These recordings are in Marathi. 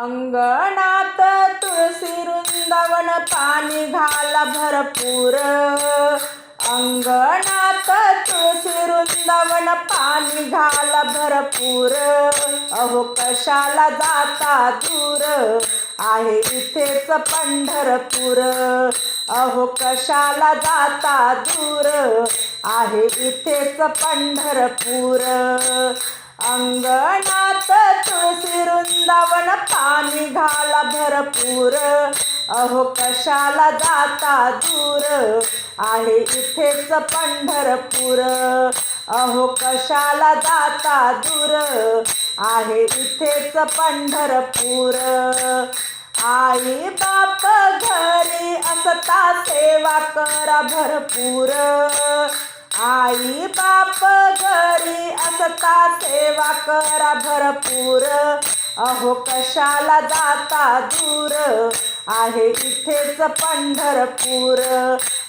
अंगणात तुळशी वृंदावन पाणी घाला भरपूर. अंगणात तुळशी वृंदावन पाणी घाला भरपूर. अहो कशाला जाता दूर? आहे इथेच पंढरपूर. अहो कशाला जाता दूर? आहे इथेच पंढरपूर. अंगणात तुळशी वृंदावन पाणी घाला भरपूर. अहो कशाला जाता दूर? आहे इथेच पंढरपूर. अहो कशाला जाता दूर? आहे इथेच पंढरपूर. आई बाप घरी असता सेवा करा भरपूर. आई बाप घरी असता सेवा करा भरपूर. अहो कशाला जाता दूर? आहे इथेच पंढरपूर.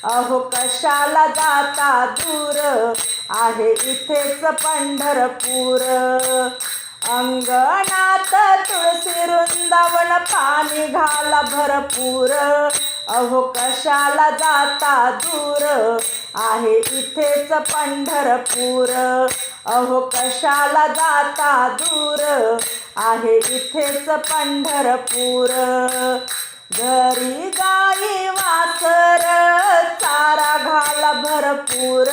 अहो कशाला जाता दूर? आहे इथेच पंढरपूर. अंगणात तुळशी वृंदावन पाणी घाला भरपूर. अहो कशाला जाता दूर? आहे इथेच पंढरपूर. अहो कशाला जाता दूर? आहे इथेच पंढरपूर. घरी गाई वासर चारा घाला भरपूर.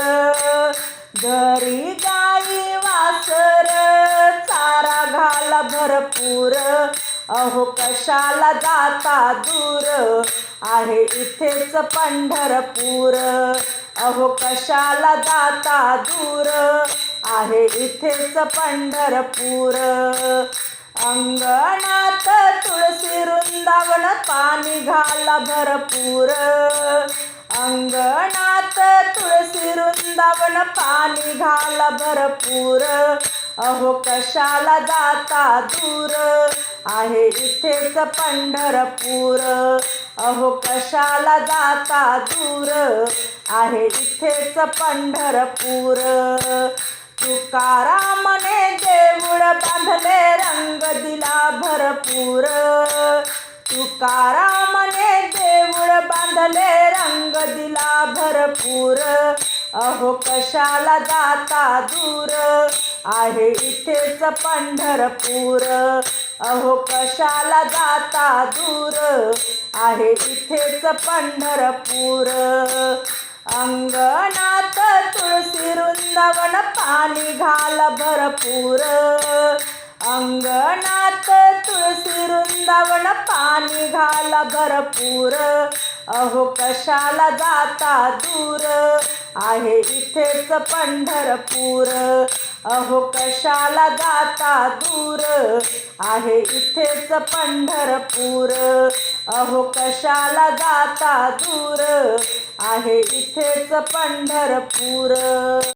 घरी गाई वासर चारा घाला भरपूर. अहो कशाला जाता दूर? आहे इथेच पंढरपूर. अहो कशाला जाता दूर? आहे इथेच पंढरपूर. अंगणात तुळशी वृंदावन पाणी घाला भरपूर. अंगणात तुळशी वृंदावन पाणी घाला भरपूर. अहो कशाला जाता दूर? आहे इथेच पंढरपूर. अहो कशाला जाता दूर? आहे इथेच पंढरपूर. तुकारामने देऊळ बांधले रंग दिला भरपूर. तुकारामने देऊळ बांधले रंग दिला भरपूर. अहो कशाला जाता दूर? आहे इथेच पंढरपूर. अहो कशाला जाता दूर? आहे इथेच पंढरपूर. अंगणात तुळशी वृंदावन पाणी घाल भरपूर. अंगणात तुळशी वृंदावन पाणी घाल भरपूर. अहो कशाला जाता दूर? आहे इथेच पंढरपूर. अहो कशाला जाता दूर? आहे इथेच पंढरपूर. अहो कशाला जाता दूर? आहे इथेच पंढरपूर.